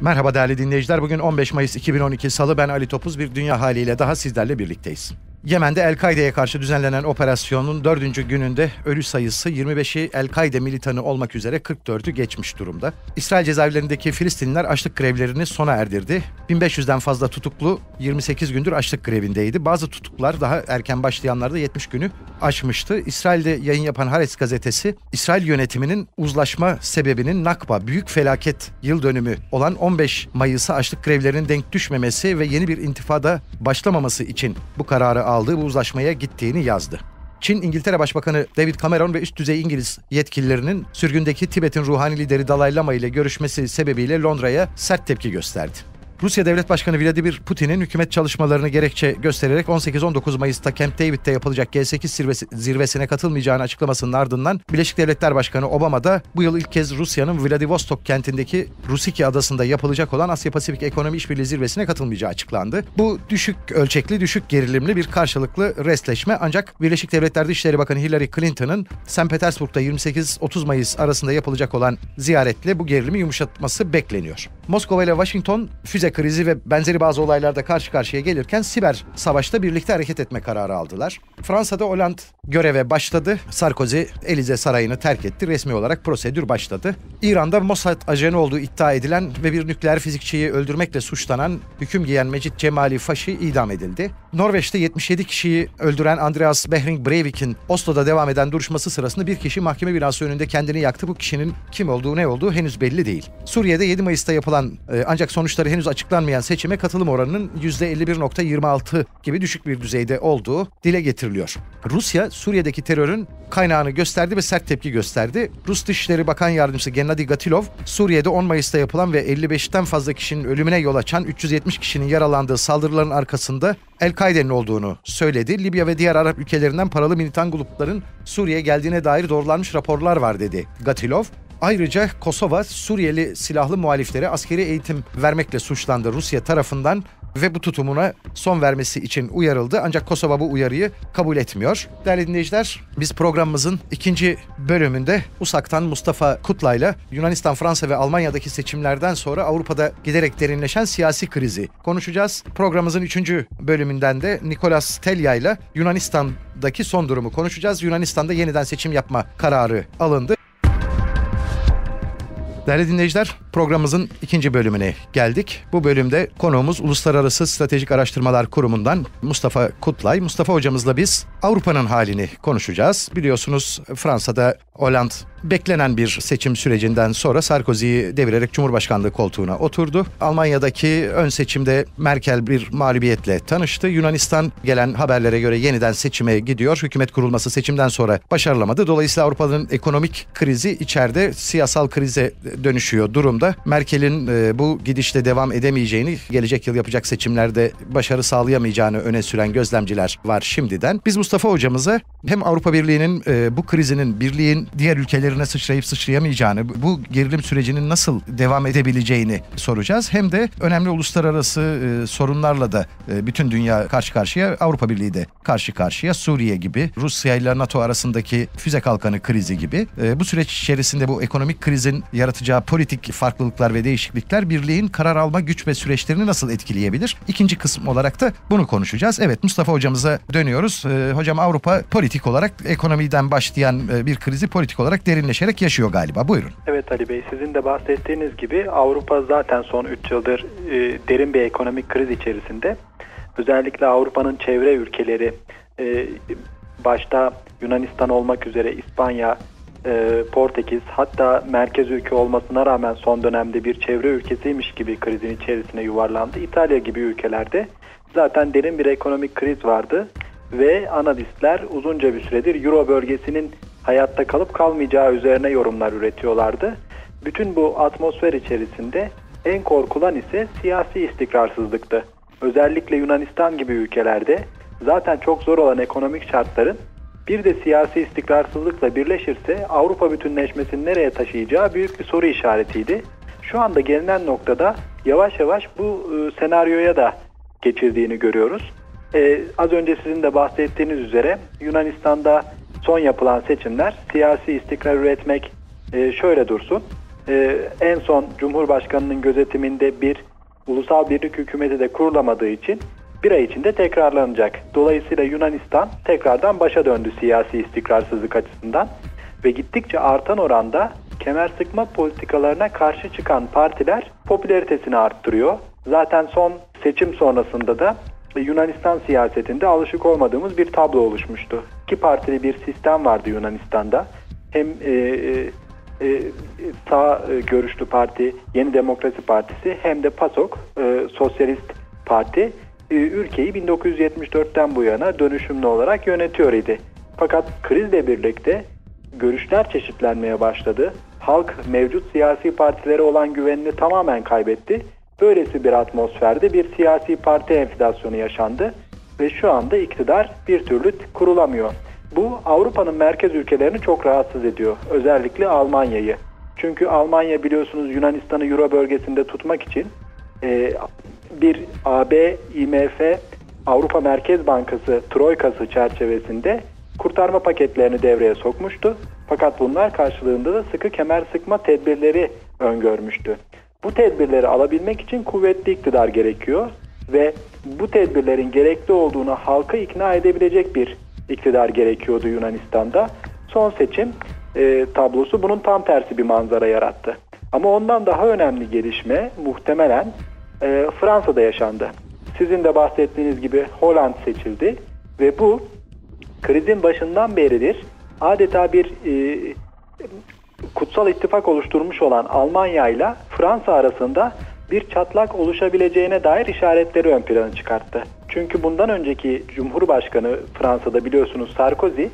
Merhaba değerli dinleyiciler. Bugün 15 Mayıs 2012 Salı ben Ali Topuz bir dünya haliyle daha sizlerle birlikteyiz. Yemen'de El-Kaide'ye karşı düzenlenen operasyonun dördüncü gününde ölü sayısı 25'i El-Kaide militanı olmak üzere 44'ü geçmiş durumda. İsrail cezaevlerindeki Filistinliler açlık grevlerini sona erdirdi. 1500'den fazla tutuklu 28 gündür açlık grevindeydi. Bazı tutuklar daha erken başlayanlarda 70 günü aşmıştı. İsrail'de yayın yapan Haaretz gazetesi, İsrail yönetiminin uzlaşma sebebinin Nakba, büyük felaket yıl dönümü olan 15 Mayıs'a açlık grevlerinin denk düşmemesi ve yeni bir intifada başlamaması için bu kararı aldığı bu uzlaşmaya gittiğini yazdı. Çin İngiltere Başbakanı David Cameron ve üst düzey İngiliz yetkililerinin sürgündeki Tibet'in ruhani lideri Dalai Lama ile görüşmesi sebebiyle Londra'ya sert tepki gösterdi. Rusya Devlet Başkanı Vladimir Putin'in hükümet çalışmalarını gerekçe göstererek 18-19 Mayıs'ta Camp David'de yapılacak G8 zirvesi, zirvesine katılmayacağını açıklamasının ardından Birleşik Devletler Başkanı Obama da bu yıl ilk kez Rusya'nın Vladivostok kentindeki Rusiki adasında yapılacak olan Asya Pasifik Ekonomi İşbirliği Zirvesi'ne katılmayacağı açıklandı. Bu düşük ölçekli, düşük gerilimli bir karşılıklı restleşme ancak Birleşik Devletler Dışişleri Bakanı Hillary Clinton'ın St. Petersburg'da 28-30 Mayıs arasında yapılacak olan ziyaretle bu gerilimi yumuşatması bekleniyor. Moskova ile Washington füze krizi ve benzeri bazı olaylarda karşı karşıya gelirken siber savaşta birlikte hareket etme kararı aldılar. Fransa'da Hollande göreve başladı. Sarkozy Elize Sarayı'nı terk etti. Resmi olarak prosedür başladı. İran'da Mossad ajanı olduğu iddia edilen ve bir nükleer fizikçiyi öldürmekle suçlanan hüküm giyen Mecit Cemali Faşi idam edildi. Norveç'te 77 kişiyi öldüren Andreas Behring Breivik'in Oslo'da devam eden duruşması sırasında bir kişi mahkeme binası önünde kendini yaktı. Bu kişinin kim olduğu ne olduğu henüz belli değil. Suriye'de 7 Mayıs'ta yapılan e, ancak sonuçları henüz açıklanmayan seçime katılım oranının %51.26 gibi düşük bir düzeyde olduğu dile getiriliyor. Rusya Suriye'deki terörün kaynağını gösterdi ve sert tepki gösterdi. Rus Dışişleri Bakan Yardımcısı Gennady Gatilov, Suriye'de 10 Mayıs'ta yapılan ve 55'ten fazla kişinin ölümüne yol açan 370 kişinin yaralandığı saldırıların arkasında El-Kaide'nin olduğunu söyledi. Libya ve diğer Arap ülkelerinden paralı militan grupların Suriye'ye geldiğine dair doğrulanmış raporlar var dedi Gatilov. Ayrıca Kosova Suriyeli silahlı muhaliflere askeri eğitim vermekle suçlandı Rusya tarafından ve bu tutumuna son vermesi için uyarıldı. Ancak Kosova bu uyarıyı kabul etmiyor. Değerli dinleyiciler, biz programımızın ikinci bölümünde USAK'tan Mustafa Kutlay'la Yunanistan, Fransa ve Almanya'daki seçimlerden sonra Avrupa'da giderek derinleşen siyasi krizi konuşacağız. Programımızın üçüncü bölümünden de Nikolas Telya ile Yunanistan'daki son durumu konuşacağız. Yunanistan'da yeniden seçim yapma kararı alındı. Değerli dinleyiciler, programımızın ikinci bölümüne geldik. Bu bölümde konuğumuz Uluslararası Stratejik Araştırmalar Kurumu'ndan Mustafa Kutlay. Mustafa hocamızla biz Avrupa'nın halini konuşacağız. Biliyorsunuz Fransa'da Hollande beklenen bir seçim sürecinden sonra Sarkozy'yi devirerek Cumhurbaşkanlığı koltuğuna oturdu. Almanya'daki ön seçimde Merkel bir mağlubiyetle tanıştı. Yunanistan gelen haberlere göre yeniden seçime gidiyor. Hükümet kurulması seçimden sonra başarılamadı. Dolayısıyla Avrupa'nın ekonomik krizi içeride siyasal krize dönüşüyor durumda. Merkel'in e, bu gidişte devam edemeyeceğini, gelecek yıl yapacak seçimlerde başarı sağlayamayacağını öne süren gözlemciler var şimdiden. Biz Mustafa hocamıza hem Avrupa Birliği'nin e, bu krizinin birliğin diğer ülkelerine sıçrayıp sıçrayamayacağını, bu gerilim sürecinin nasıl devam edebileceğini soracağız. Hem de önemli uluslararası e, sorunlarla da e, bütün dünya karşı karşıya, Avrupa Birliği de karşı karşıya. Suriye gibi, Rusya ile NATO arasındaki füze kalkanı krizi gibi. E, bu süreç içerisinde bu ekonomik krizin yaratacağı politik farklılıklar ve değişiklikler birliğin karar alma güç ve süreçlerini nasıl etkileyebilir? İkinci kısım olarak da bunu konuşacağız. Evet Mustafa hocamıza dönüyoruz. E, hocam Avrupa politik olarak ekonomiden başlayan e, bir krizi politik olarak derinleşerek yaşıyor galiba. Buyurun. Evet Ali Bey sizin de bahsettiğiniz gibi Avrupa zaten son 3 yıldır e, derin bir ekonomik kriz içerisinde. Özellikle Avrupa'nın çevre ülkeleri e, başta Yunanistan olmak üzere İspanya, e, Portekiz hatta merkez ülke olmasına rağmen son dönemde bir çevre ülkesiymiş gibi krizin içerisine yuvarlandı. İtalya gibi ülkelerde zaten derin bir ekonomik kriz vardı ve analistler uzunca bir süredir Euro bölgesinin hayatta kalıp kalmayacağı üzerine yorumlar üretiyorlardı. Bütün bu atmosfer içerisinde en korkulan ise siyasi istikrarsızlıktı. Özellikle Yunanistan gibi ülkelerde zaten çok zor olan ekonomik şartların bir de siyasi istikrarsızlıkla birleşirse Avrupa bütünleşmesini nereye taşıyacağı büyük bir soru işaretiydi. Şu anda gelinen noktada yavaş yavaş bu e, senaryoya da geçirdiğini görüyoruz. Ee, az önce sizin de bahsettiğiniz üzere Yunanistan'da son yapılan seçimler siyasi istikrar üretmek e, şöyle dursun. e, en son Cumhurbaşkanı'nın gözetiminde bir ulusal birlik hükümeti de kurulamadığı için bir ay içinde tekrarlanacak. Dolayısıyla Yunanistan tekrardan başa döndü siyasi istikrarsızlık açısından ve gittikçe artan oranda kemer sıkma politikalarına karşı çıkan partiler popülaritesini arttırıyor. Zaten son seçim sonrasında da Yunanistan siyasetinde alışık olmadığımız bir tablo oluşmuştu. İki partili bir sistem vardı Yunanistan'da. Hem e, e, e sağ e, görüşlü parti Yeni Demokrasi Partisi hem de PASOK e, Sosyalist Parti e, ülkeyi 1974'ten bu yana dönüşümlü olarak yönetiyor idi. Fakat krizle birlikte görüşler çeşitlenmeye başladı. Halk mevcut siyasi partilere olan güvenini tamamen kaybetti. Böylesi bir atmosferde bir siyasi parti enflasyonu yaşandı ve şu anda iktidar bir türlü kurulamıyor. Bu Avrupa'nın merkez ülkelerini çok rahatsız ediyor. Özellikle Almanya'yı. Çünkü Almanya biliyorsunuz Yunanistan'ı Euro bölgesinde tutmak için e, bir AB, IMF, Avrupa Merkez Bankası Troikası çerçevesinde kurtarma paketlerini devreye sokmuştu. Fakat bunlar karşılığında da sıkı kemer sıkma tedbirleri öngörmüştü. Bu tedbirleri alabilmek için kuvvetli iktidar gerekiyor ve bu tedbirlerin gerekli olduğunu halka ikna edebilecek bir iktidar gerekiyordu Yunanistan'da. Son seçim e, tablosu bunun tam tersi bir manzara yarattı. Ama ondan daha önemli gelişme muhtemelen e, Fransa'da yaşandı. Sizin de bahsettiğiniz gibi Holland seçildi ve bu krizin başından beridir adeta bir e, kutsal ittifak oluşturmuş olan Almanya ile Fransa arasında bir çatlak oluşabileceğine dair işaretleri ön plana çıkarttı. Çünkü bundan önceki Cumhurbaşkanı Fransa'da biliyorsunuz Sarkozy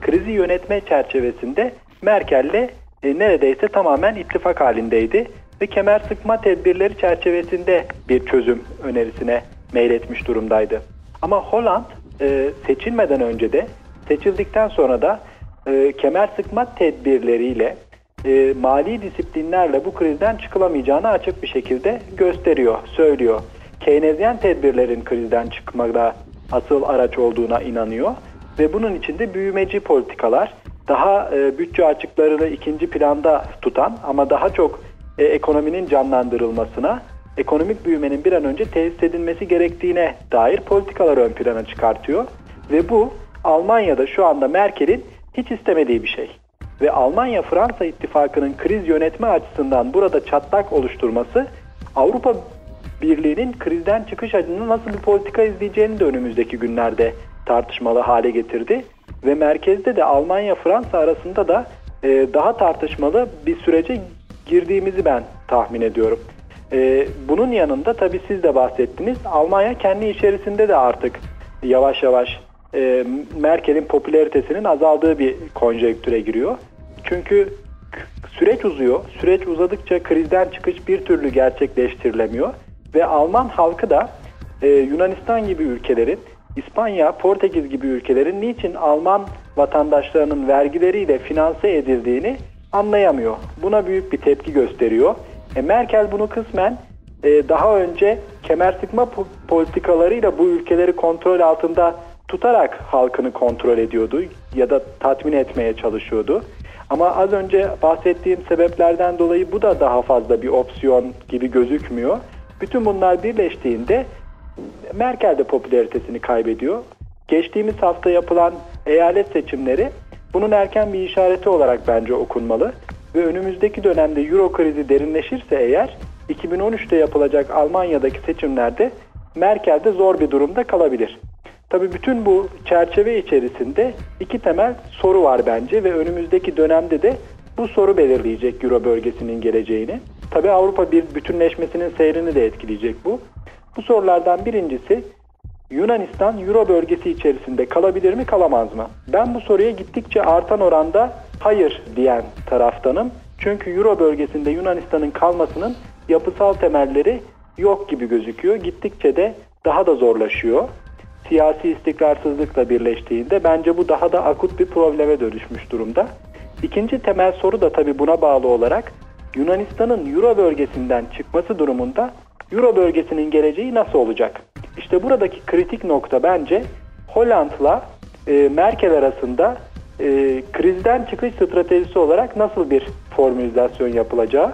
krizi yönetme çerçevesinde Merkel'le e, neredeyse tamamen ittifak halindeydi ve kemer sıkma tedbirleri çerçevesinde bir çözüm önerisine meyletmiş durumdaydı. Ama Holland e, seçilmeden önce de seçildikten sonra da e, kemer sıkma tedbirleriyle e, mali disiplinlerle bu krizden çıkılamayacağını açık bir şekilde gösteriyor, söylüyor. Keynesyen tedbirlerin krizden çıkmada asıl araç olduğuna inanıyor ve bunun içinde büyümeci politikalar daha e, bütçe açıklarını ikinci planda tutan ama daha çok e, ekonominin canlandırılmasına, ekonomik büyümenin bir an önce tesis edilmesi gerektiğine dair politikalar ön plana çıkartıyor ve bu Almanya'da şu anda Merkel'in hiç istemediği bir şey. Ve Almanya-Fransa ittifakının kriz yönetme açısından burada çatlak oluşturması Avrupa Birliği'nin krizden çıkış adına nasıl bir politika izleyeceğini de önümüzdeki günlerde tartışmalı hale getirdi. Ve merkezde de Almanya-Fransa arasında da e, daha tartışmalı bir sürece girdiğimizi ben tahmin ediyorum. E, bunun yanında tabii siz de bahsettiniz Almanya kendi içerisinde de artık yavaş yavaş e, Merkel'in popülaritesinin azaldığı bir konjonktüre giriyor. Çünkü süreç uzuyor. Süreç uzadıkça krizden çıkış bir türlü gerçekleştirilemiyor. Ve Alman halkı da e, Yunanistan gibi ülkelerin, İspanya, Portekiz gibi ülkelerin niçin Alman vatandaşlarının vergileriyle finanse edildiğini anlayamıyor. Buna büyük bir tepki gösteriyor. E, Merkel bunu kısmen e, daha önce kemer sıkma politikalarıyla bu ülkeleri kontrol altında tutarak halkını kontrol ediyordu ya da tatmin etmeye çalışıyordu. Ama az önce bahsettiğim sebeplerden dolayı bu da daha fazla bir opsiyon gibi gözükmüyor. Bütün bunlar birleştiğinde Merkel de popülaritesini kaybediyor. Geçtiğimiz hafta yapılan eyalet seçimleri bunun erken bir işareti olarak bence okunmalı. Ve önümüzdeki dönemde Euro krizi derinleşirse eğer 2013'te yapılacak Almanya'daki seçimlerde Merkel de zor bir durumda kalabilir. Tabii bütün bu çerçeve içerisinde iki temel soru var bence ve önümüzdeki dönemde de bu soru belirleyecek Euro bölgesinin geleceğini. Tabii Avrupa bir bütünleşmesinin seyrini de etkileyecek bu. Bu sorulardan birincisi Yunanistan Euro bölgesi içerisinde kalabilir mi kalamaz mı? Ben bu soruya gittikçe artan oranda hayır diyen taraftanım. Çünkü Euro bölgesinde Yunanistan'ın kalmasının yapısal temelleri yok gibi gözüküyor. Gittikçe de daha da zorlaşıyor siyasi istikrarsızlıkla birleştiğinde bence bu daha da akut bir probleme dönüşmüş durumda. İkinci temel soru da tabii buna bağlı olarak Yunanistan'ın Euro bölgesinden çıkması durumunda Euro bölgesinin geleceği nasıl olacak? İşte buradaki kritik nokta bence Holland'la e, Merkel arasında e, krizden çıkış stratejisi olarak nasıl bir formülizasyon yapılacağı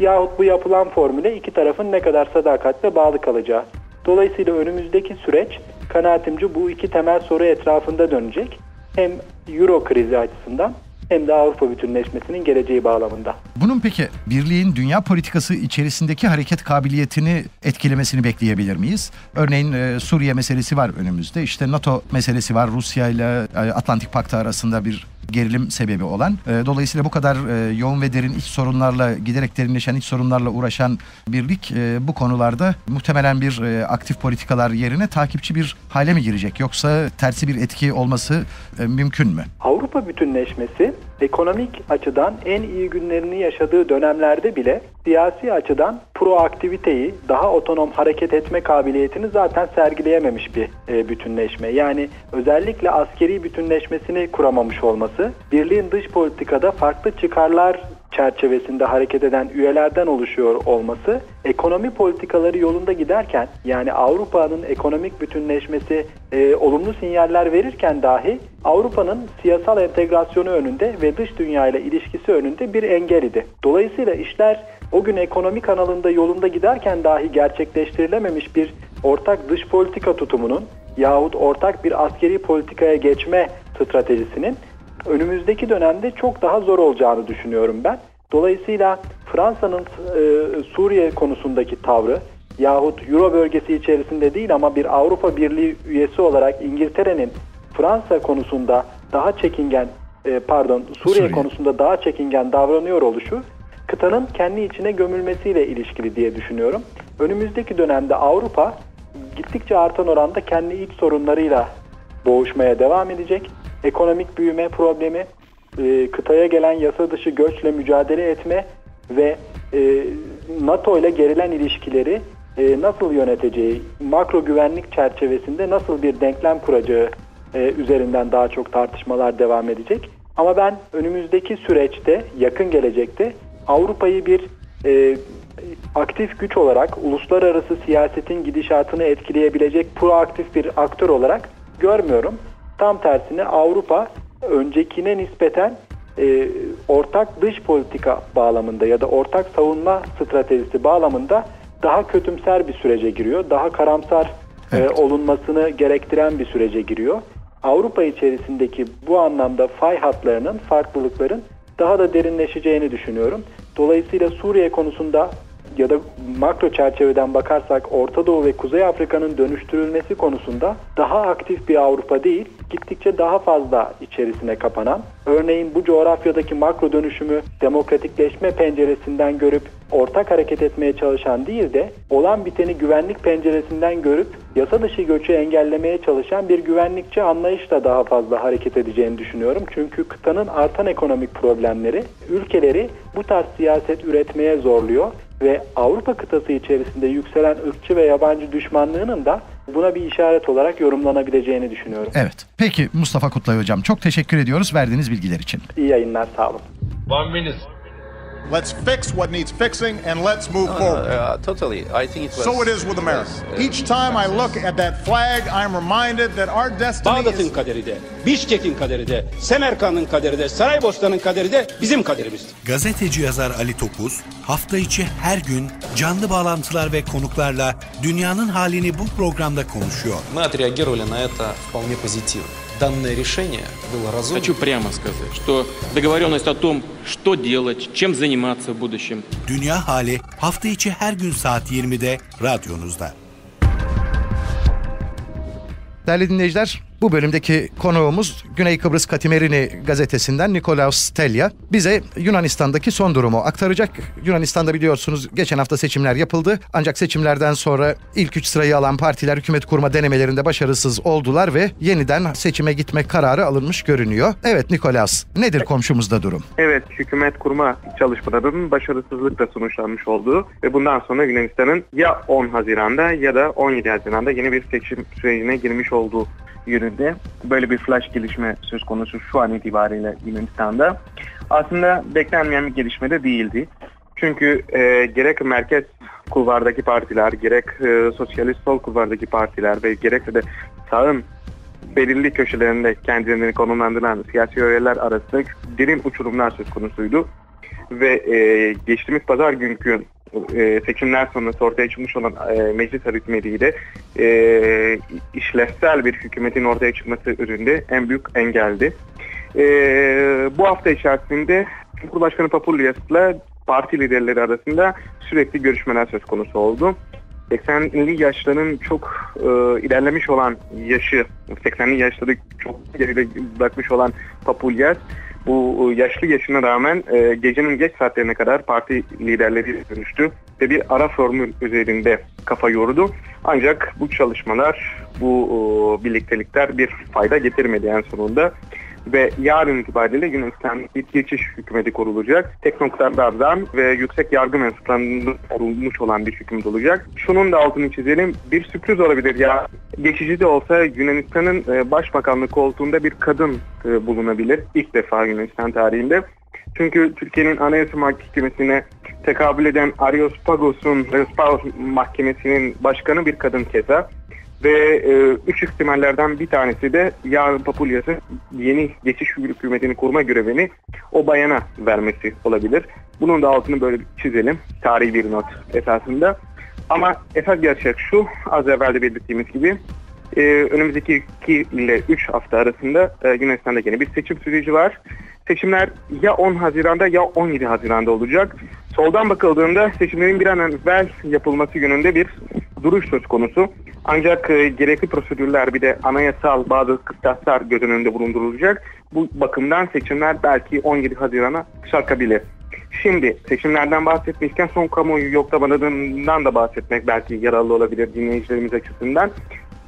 yahut bu yapılan formüle iki tarafın ne kadar sadakatle bağlı kalacağı. Dolayısıyla önümüzdeki süreç kanaatimce bu iki temel soru etrafında dönecek. Hem Euro krizi açısından hem de Avrupa bütünleşmesinin geleceği bağlamında. Bunun peki birliğin dünya politikası içerisindeki hareket kabiliyetini etkilemesini bekleyebilir miyiz? Örneğin e, Suriye meselesi var önümüzde. İşte NATO meselesi var. Rusya ile e, Atlantik Paktı arasında bir gerilim sebebi olan. E, dolayısıyla bu kadar e, yoğun ve derin iç sorunlarla, giderek derinleşen iç sorunlarla uğraşan birlik e, bu konularda muhtemelen bir aktif politikalar yerine takipçi bir hale mi girecek? Yoksa tersi bir etki olması mümkün mü? Avrupa bütünleşmesi ekonomik açıdan en iyi günlerini yaşadığı dönemlerde bile siyasi açıdan proaktiviteyi, daha otonom hareket etme kabiliyetini zaten sergileyememiş bir e, bütünleşme. Yani özellikle askeri bütünleşmesini kuramamış olması, birliğin dış politikada farklı çıkarlar çerçevesinde hareket eden üyelerden oluşuyor olması ekonomi politikaları yolunda giderken yani Avrupa'nın ekonomik bütünleşmesi e, olumlu sinyaller verirken dahi Avrupa'nın siyasal entegrasyonu önünde ve dış dünya ile ilişkisi önünde bir engel idi. Dolayısıyla işler o gün ekonomi kanalında yolunda giderken dahi gerçekleştirilememiş bir ortak dış politika tutumunun yahut ortak bir askeri politikaya geçme stratejisinin önümüzdeki dönemde çok daha zor olacağını düşünüyorum ben. Dolayısıyla Fransa'nın e, Suriye konusundaki tavrı yahut Euro bölgesi içerisinde değil ama bir Avrupa Birliği üyesi olarak İngiltere'nin Fransa konusunda daha çekingen e, pardon Suriye, Suriye konusunda daha çekingen davranıyor oluşu kıtanın kendi içine gömülmesiyle ilişkili diye düşünüyorum. Önümüzdeki dönemde Avrupa gittikçe artan oranda kendi iç sorunlarıyla boğuşmaya devam edecek ekonomik büyüme problemi, e, kıtaya gelen yasa dışı göçle mücadele etme ve e, NATO ile gerilen ilişkileri e, nasıl yöneteceği, makro güvenlik çerçevesinde nasıl bir denklem kuracağı e, üzerinden daha çok tartışmalar devam edecek. Ama ben önümüzdeki süreçte, yakın gelecekte Avrupa'yı bir e, aktif güç olarak uluslararası siyasetin gidişatını etkileyebilecek proaktif bir aktör olarak görmüyorum. Tam tersine Avrupa öncekine nispeten e, ortak dış politika bağlamında ya da ortak savunma stratejisi bağlamında daha kötümser bir sürece giriyor. Daha karamsar e, evet. e, olunmasını gerektiren bir sürece giriyor. Avrupa içerisindeki bu anlamda fay hatlarının, farklılıkların daha da derinleşeceğini düşünüyorum. Dolayısıyla Suriye konusunda ya da makro çerçeveden bakarsak Orta Doğu ve Kuzey Afrika'nın dönüştürülmesi konusunda daha aktif bir Avrupa değil, gittikçe daha fazla içerisine kapanan, örneğin bu coğrafyadaki makro dönüşümü demokratikleşme penceresinden görüp ortak hareket etmeye çalışan değil de olan biteni güvenlik penceresinden görüp yasa dışı göçü engellemeye çalışan bir güvenlikçi anlayışla daha fazla hareket edeceğini düşünüyorum. Çünkü kıtanın artan ekonomik problemleri ülkeleri bu tarz siyaset üretmeye zorluyor ve Avrupa kıtası içerisinde yükselen ırkçı ve yabancı düşmanlığının da buna bir işaret olarak yorumlanabileceğini düşünüyorum. Evet. Peki Mustafa Kutlay Hocam çok teşekkür ediyoruz verdiğiniz bilgiler için. İyi yayınlar sağ olun. One minute. Let's fix what needs fixing and let's move no, forward. No, uh, totally. I think it was. So it is with America. Was, uh, Each time I look at that flag, I'm reminded that our destiny Bağdat'ın is... kaderi de, Bişkek'in kaderi de, Semerkant'ın kaderi de, Saraybosna'nın kaderi de bizim kaderimizdir. Gazeteci yazar Ali Topuz, hafta içi her gün canlı bağlantılar ve konuklarla dünyanın halini bu programda konuşuyor. Мы отреагировали на это вполне позитивно. Данное решение было разумно. Хочу прямо сказать, что договоренность о том, что делать, чем заниматься в будущем. Dünya Hali hafta içi her gün saat 20'de radyonuzda. Değerli dinleyiciler, bu bölümdeki konuğumuz Güney Kıbrıs Katimerini gazetesinden Nikolaos Stelya. Bize Yunanistan'daki son durumu aktaracak. Yunanistan'da biliyorsunuz geçen hafta seçimler yapıldı. Ancak seçimlerden sonra ilk üç sırayı alan partiler hükümet kurma denemelerinde başarısız oldular ve yeniden seçime gitme kararı alınmış görünüyor. Evet Nikolaos, nedir komşumuzda durum? Evet, hükümet kurma çalışmalarının başarısızlıkla sonuçlanmış olduğu ve bundan sonra Yunanistan'ın ya 10 Haziran'da ya da 17 Haziran'da yeni bir seçim sürecine girmiş olduğu yönünde böyle bir flash gelişme söz konusu şu an itibariyle Yunanistan'da. Aslında beklenmeyen bir gelişme de değildi. Çünkü e, gerek merkez kulvardaki partiler, gerek e, sosyalist sol kulvardaki partiler ve gerekse de sağın belirli köşelerinde kendilerini konumlandıran siyasi öğeler arasında derin uçurumlar söz konusuydu. ve e, geçtiğimiz pazar günkü e, seçimler sonrası ortaya çıkmış olan e, meclis aritmetiğiyle e, işlevsel bir hükümetin ortaya çıkması önünde en büyük engeldi. E, bu hafta içerisinde Cumhurbaşkanı Papulyas'la parti liderleri arasında sürekli görüşmeler söz konusu oldu. 80'li yaşların çok e, ilerlemiş olan yaşı, 80'li yaşları çok geride bırakmış olan Papulyas bu e, yaşlı yaşına rağmen e, gecenin geç saatlerine kadar parti liderleri dönüştü ve bir ara formül üzerinde kafa yordu. Ancak bu çalışmalar, bu e, birliktelikler bir fayda getirmedi en sonunda ve yarın itibariyle Yunanistan bir geçiş hükümeti kurulacak. Teknokratlardan ve yüksek yargı mensuplarından kurulmuş olan bir hükümet olacak. Şunun da altını çizelim. Bir sürpriz olabilir ya. Geçici de olsa Yunanistan'ın e, başbakanlık koltuğunda bir kadın e, bulunabilir. İlk defa Yunanistan tarihinde. Çünkü Türkiye'nin Anayasa Mahkemesi'ne tekabül eden Ariospagos'un Ariospagos Mahkemesi'nin başkanı bir kadın keza ve e, üç ihtimallerden bir tanesi de yarın Papulyas'ın yeni geçiş hükümetini kurma görevini o bayana vermesi olabilir. Bunun da altını böyle çizelim. Tarihi bir not esasında. Ama esas gerçek şu, az evvel de belirttiğimiz gibi e, önümüzdeki 2 ile 3 hafta arasında e, Yunanistan'da yeni bir seçim süreci var. Seçimler ya 10 Haziran'da ya 17 Haziran'da olacak. Soldan bakıldığında seçimlerin bir an evvel yapılması yönünde bir duruş söz konusu. Ancak e, gerekli prosedürler bir de anayasal bazı kıstaslar göz önünde bulundurulacak. Bu bakımdan seçimler belki 17 Haziran'a sarkabilir. Şimdi seçimlerden bahsetmişken son kamuoyu yoklamalarından da bahsetmek belki yararlı olabilir dinleyicilerimiz açısından.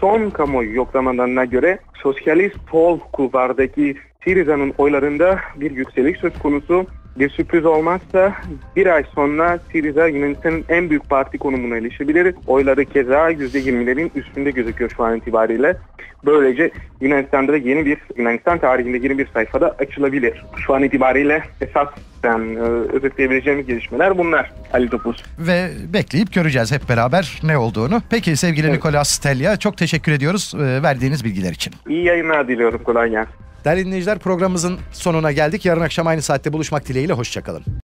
Son kamuoyu yoklamalarına göre Sosyalist Sol kulvardaki Siriza'nın oylarında bir yükseliş söz konusu. Bir sürpriz olmazsa bir ay sonra Siriza Yunanistan'ın en büyük parti konumuna erişebilir. Oyları keza %20'lerin üstünde gözüküyor şu an itibariyle. Böylece Yunanistan'da da yeni bir, Yunanistan tarihinde yeni bir sayfada açılabilir. Şu an itibariyle esas yani, özetleyebileceğimiz gelişmeler bunlar Ali Topuz. Ve bekleyip göreceğiz hep beraber ne olduğunu. Peki sevgili evet. Nikolas Stelya çok teşekkür ediyoruz verdiğiniz bilgiler için. İyi yayınlar diliyorum. Kolay gelsin. Değerli dinleyiciler programımızın sonuna geldik. Yarın akşam aynı saatte buluşmak dileğiyle. Hoşçakalın.